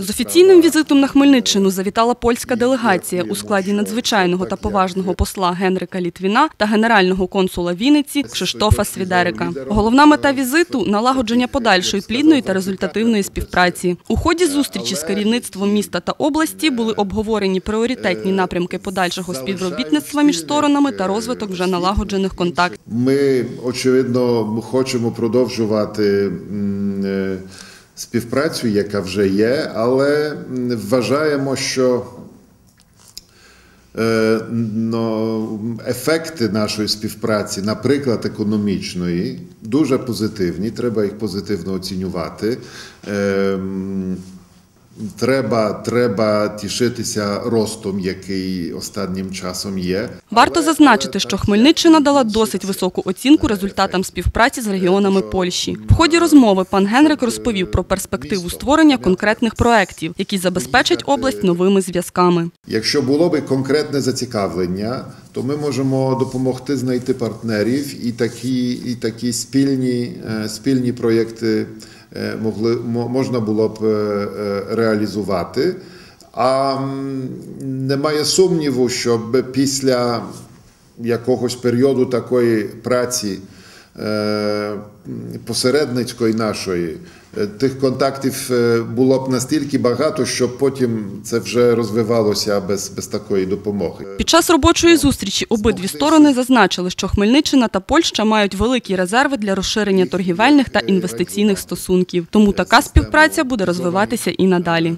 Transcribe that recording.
З офіційним візитом на Хмельниччину завітала польська делегація у складі надзвичайного та поважного посла Генрика Літвіна та генерального консула Вінниці Кшиштофа Свідерика. Головна мета візиту налагодження подальшої плідної та результативної співпраці. У ході зустрічі з керівництвом міста та області були обговорені пріоритетні напрямки подальшого співробітництва між сторонами та розвиток вже налагоджених контактів. Ми, очевидно, хочемо продовжувати е, співпрацю, яка вже є, але вважаємо, що ну, ефекти нашої співпраці, наприклад, економічної, дуже позитивні. Треба їх позитивно оцінювати. Треба, треба тішитися ростом, який останнім часом є. Варто зазначити, що Хмельниччина дала досить високу оцінку результатам співпраці з регіонами Польщі. В ході розмови пан Генрик розповів про перспективу створення конкретних проєктів, які забезпечать область новими зв'язками. Якщо було би конкретне зацікавлення, то ми можемо допомогти знайти партнерів і такі, і такі спільні, е, спільні проєкти могли, можна було б е, е, реалізувати. А немає сумніву, щоб після якогось періоду такої праці е, посередницької нашої, е, тих контактів е, було б настільки багато, що потім це вже розвивалося без, без такої допомоги. Під час робочої зустрічі обидві сторони зазначили, що Хмельниччина та Польща мають великі резерви для розширення торгівельних та інвестиційних стосунків. Тому така співпраця буде розвиватися і надалі.